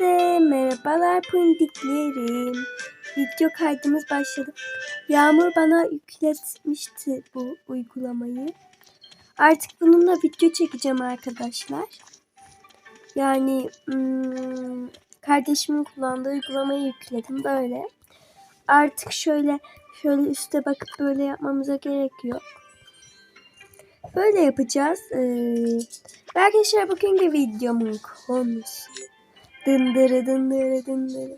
Hepinize merhabalar pundiklerim. Video kaydımız başladı. Yağmur bana yükletmişti bu uygulamayı. Artık bununla video çekeceğim arkadaşlar. Yani hmm, kardeşimin kullandığı uygulamayı yükledim böyle. Artık şöyle şöyle üste bakıp böyle yapmamıza gerek yok. Böyle yapacağız. Ee, arkadaşlar bugünkü videomun konusu. Dındırı dındırı dındırı.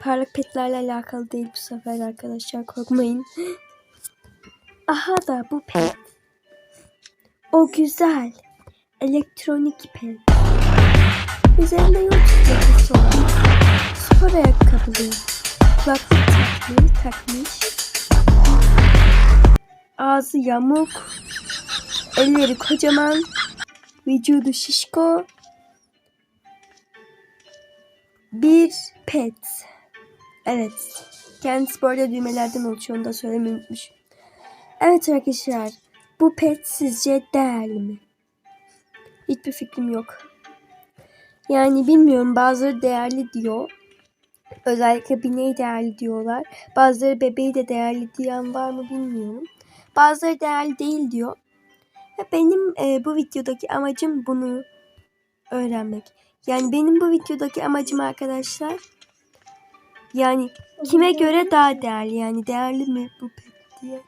Parlak petlerle alakalı değil bu sefer arkadaşlar korkmayın. Aha da bu pet. O güzel. Elektronik pet. Üzerinde logosu olmuş. Spor ayakkabılı. Kulaklık takmış. takmış. Ağzı yamuk. Elleri kocaman. Vücudu şişko. Bir pet. Evet. Kendisi bu arada düğmelerden oluşuyor. Onu da söylemeyi unutmuşum. Evet arkadaşlar. Bu pet sizce değerli mi? Hiçbir fikrim yok. Yani bilmiyorum. Bazıları değerli diyor. Özellikle bineği değerli diyorlar. Bazıları bebeği de değerli diyen var mı bilmiyorum. Bazıları değerli değil diyor. Benim e, bu videodaki amacım bunu öğrenmek. Yani benim bu videodaki amacım arkadaşlar yani kime göre daha değerli yani değerli mi bu pet diye.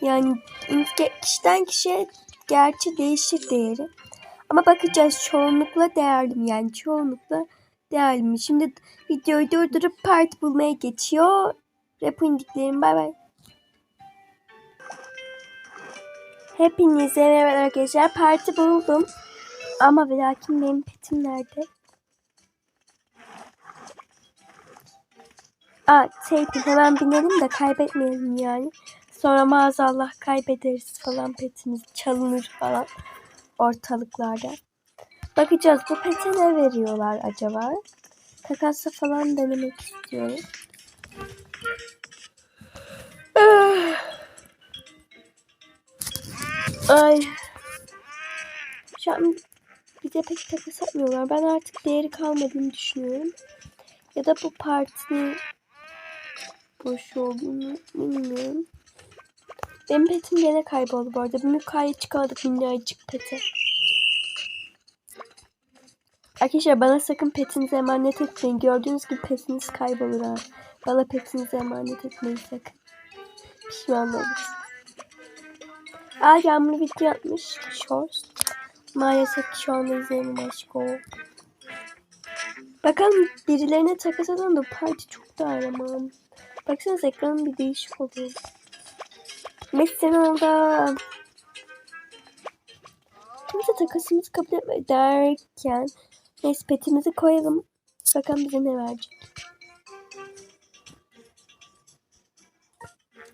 Yani kişiden kişiye gerçi değişir değeri. Ama bakacağız çoğunlukla değerli yani çoğunlukla değerli mi. Şimdi videoyu durdurup part bulmaya geçiyor. Rap indiklerim bay bay. Hepinize merhaba arkadaşlar. Parti buldum. Ama ve lakin benim petim nerede? Aa teypi hemen binelim de kaybetmeyelim yani. Sonra maazallah kaybederiz falan petimiz çalınır falan ortalıklarda. Bakacağız bu pete ne veriyorlar acaba? Takasla falan denemek istiyorum. Ay. Şu an bize pek takas atmıyorlar. Ben artık değeri kalmadığını düşünüyorum. Ya da bu partinin boş olduğunu bilmiyorum. Benim petim gene kayboldu bu arada. Bir mukayye çıkardık minnacık peti. Arkadaşlar bana sakın petinizi emanet etmeyin. Gördüğünüz gibi petiniz kaybolur ha. Bana petinizi emanet etmeyin sakın. Pişman olursunuz. Aa yağmurlu video atmış. Shorts. Maalesef ki şu anda izleyemem aşkım. Bakalım birilerine takas eden de parti çok da aramam. Baksanız ekranın bir değişik oluyor. Mesleğin oldu. Kimse takasımızı kabul etme derken neyse koyalım. Bakalım bize ne verecek.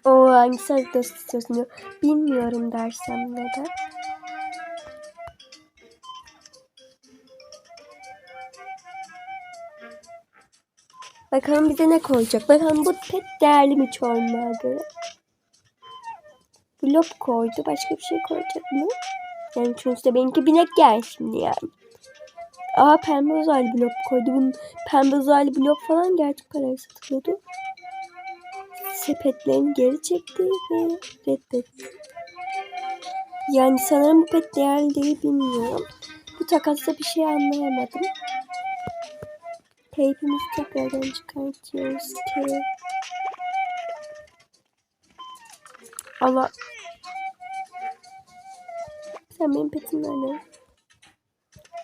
O hangisi Adidas istiyorsun diyor. Bilmiyorum dersem neden. Bakalım bize ne koyacak. Bakalım bu pet değerli mi çoğunluğa göre. Blop koydu. Başka bir şey koyacak mı? Yani sonuçta benimki binek gel şimdi yani. Aa pembe uzaylı blok koydu. Bunun pembe uzaylı blok falan gerçek paraya satılıyordu sepetlerini geri çekti ve reddetti. Yani sanırım bu pet değerli değil bilmiyorum. Bu takasta bir şey anlayamadım. Teypimizi tekrardan çıkartıyoruz ki. Allah. Sen benim petim nerede?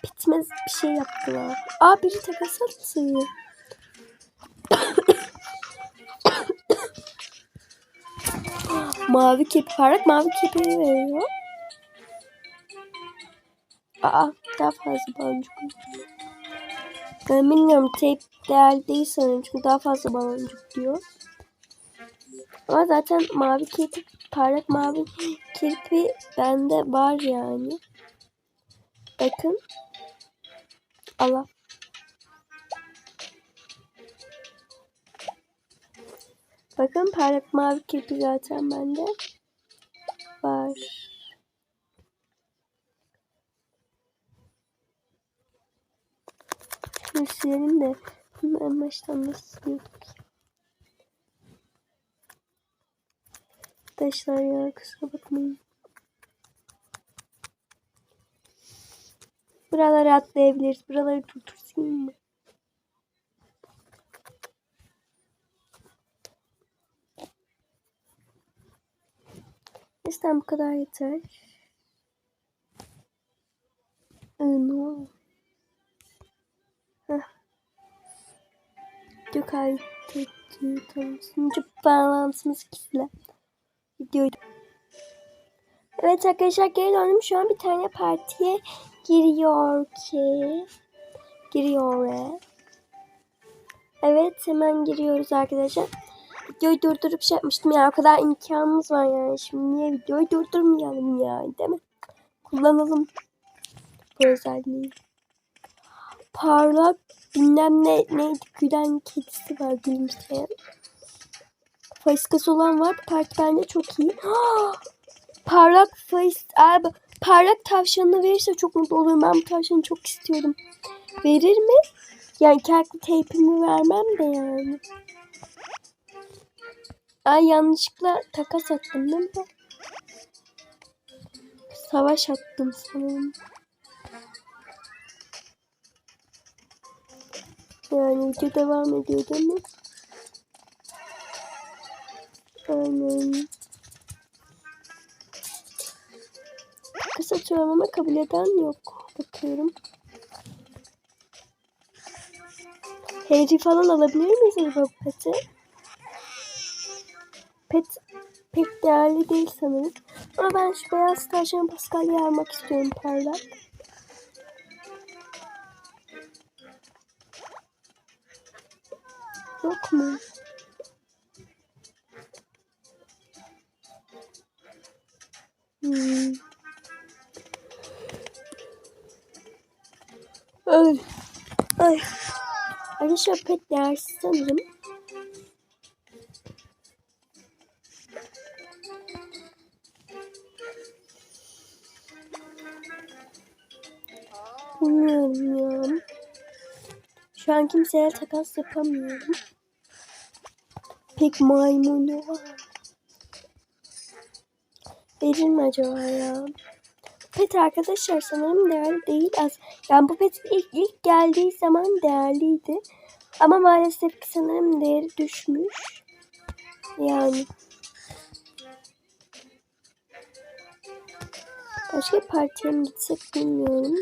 Bitmez bir şey yaptılar. Aa biri takas attı. Mavi kepi parlak mavi kepi veriyor. Aa daha fazla baloncuk. Ben bilmiyorum tape değerli değil sanırım çünkü daha fazla baloncuk diyor. Ama zaten mavi kirpi parlak mavi kirpi bende var yani. Bakın. Allah. Bakın parlak mavi kirpi zaten bende var. Şunu silelim de. Bunu en baştan nasıl siliyorduk? Arkadaşlar ya kusura bakmayın. Buraları atlayabiliriz. Buraları tutursayım mı? Neyse bu kadar yeter. Ee, ne oldu? Video kaydetti. Tamam. Sunucu bağlantımız kesildi. Videoyu. Evet arkadaşlar geri döndüm. Şu an bir tane partiye giriyor ki. Giriyor. ve- Evet hemen giriyoruz arkadaşlar. Videoyu durdurup şey yapmıştım ya. O kadar imkanımız var yani. Şimdi niye videoyu durdurmayalım ya. Değil mi? Kullanalım bu özelliği. Parlak bilmem ne neydi gülen kedisi var gülümseyen. Faskası olan var. Parti bence çok iyi. parlak fais abi parlak tavşanını verirse çok mutlu olurum. Ben bu tavşanı çok istiyordum. Verir mi? Yani kendi teypimi vermem de yani. Ay yanlışlıkla takas attım değil mi? Savaş attım sanırım. Yani video devam ediyor değil mi? Aynen. Takas atıyorum ama kabul eden yok. Bakıyorum. Harry falan alabilir miyiz acaba peti? Pet pek değerli değil sanırım. Ama ben şu beyaz tavşan Pascal'ı almak istiyorum parlak. Yok mu? Hmm. Ay. Ay. Arkadaşlar pek değersiz sanırım. Bilmiyorum ya. Şu an kimseye takas yapamıyorum. Pek maymunu var. Verir mi acaba ya? Pet arkadaşlar sanırım değerli değil. Az. Yani bu pet ilk, ilk geldiği zaman değerliydi. Ama maalesef ki sanırım değeri düşmüş. Yani. Başka partiye mi gitsek bilmiyorum.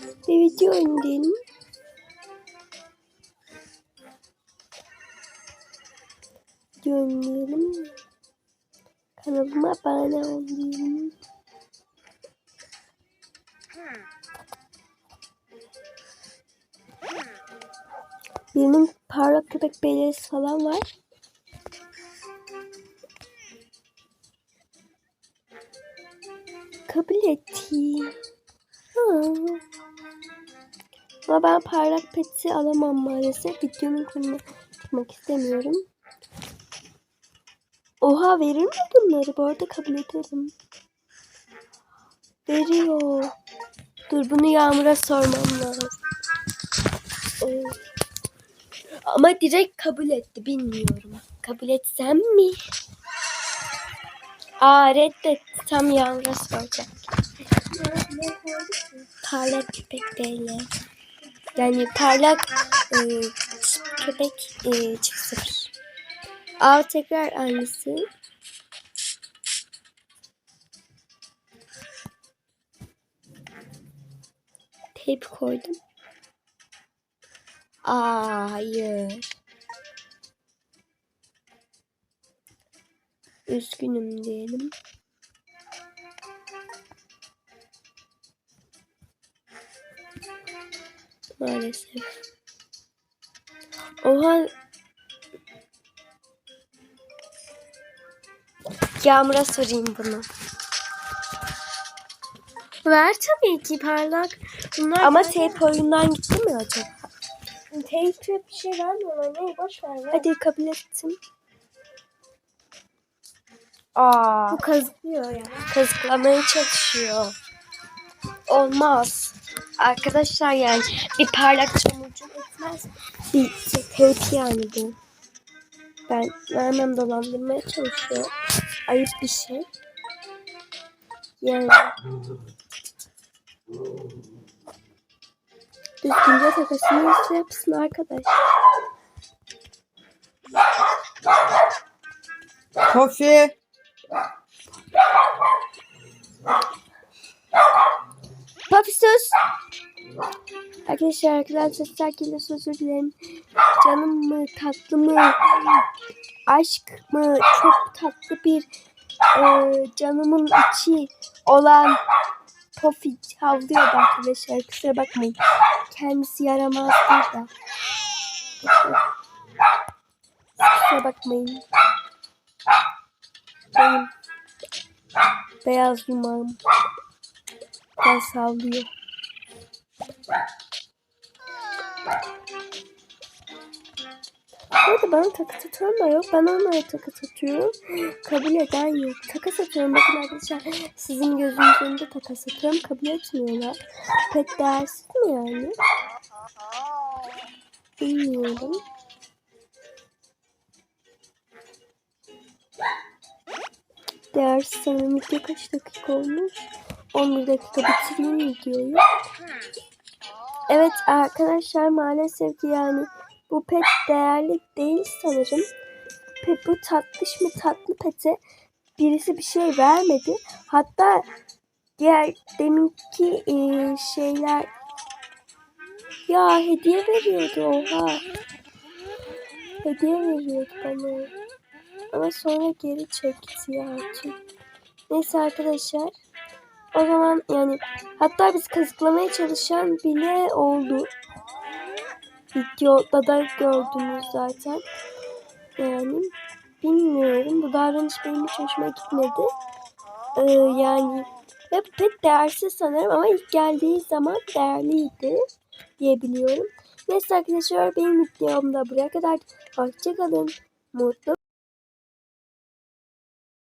Bir video oynayalım. Video oynayalım. Kanalıma abone olayım. Birinin parlak köpek belirisi falan var. Kabul ettim. Ha. Ama ben parlak peti alamam maalesef. Videonun konuna çıkmak istemiyorum. Oha verir mi bunları? Bu arada kabul ederim. Veriyor. Dur bunu Yağmur'a sormam lazım. Ee, ama direkt kabul etti. Bilmiyorum. Kabul etsem mi? Aa reddetti. Tam Yağmur'a soracak. Parlak köpek değil. Yani parlak e, köpek e, çift sıfır. Aa tekrar aynısı. Teyp koydum. Aa hayır. Üzgünüm diyelim. Maalesef. Oha. Yağmur'a sorayım bunu. Ver tabii ki parlak. Bunlar Ama zaten- teyp oyundan gitti mi acaba? teyp bir şey vermiyorlar. Ne boş ver. ver. Hadi kabul ettim. Aa, Bu kazıklıyor ya. kazıklamaya çalışıyor. Olmaz. Arkadaşlar yani bir parlak çamurcu etmez. Bir şey, teyp yani bu. Ben vermem dolandırmaya çalışıyor. Ayıp bir şey. Yani düzgünce takasını yapsın arkadaş. Kofi. Arkadaşlar arkadaşlar sakinle özür dilerim. Canım mı tatlı mı aşk mı çok tatlı bir e, canımın içi olan Pofi havlıyor da arkadaşlar kusura bakmayın. Kendisi yaramaz değil da. Kusura bakmayın. Benim beyaz yumağım ben sallıyor. Bu arada bana takas atan da yok. Ben onlara takas atıyorum. Kabul eden yok. Takas atıyorum. Bakın arkadaşlar sizin gözünüzün önünde takas atıyorum. Kabul etmiyorlar. Pek değersiz mi yani? Bilmiyorum. Değersiz sanırım video kaç dakika olmuş? 11 dakika bitireyim videoyu. Evet arkadaşlar maalesef ki yani bu pet değerli değil sanırım. Pet bu tatlış mı tatlı pete birisi bir şey vermedi. Hatta diğer deminki e, şeyler ya hediye veriyordu oha. Hediye veriyordu bana. Ama sonra geri çekti ya. Neyse arkadaşlar. O zaman yani hatta biz kazıklamaya çalışan bile oldu. Videoda da gördünüz zaten. Yani bilmiyorum. Bu davranış benim hiç hoşuma gitmedi. Ee, yani ve pek değersiz sanırım ama ilk geldiği zaman değerliydi diyebiliyorum. Neyse arkadaşlar benim videomda buraya kadar. Hoşçakalın. Mutlu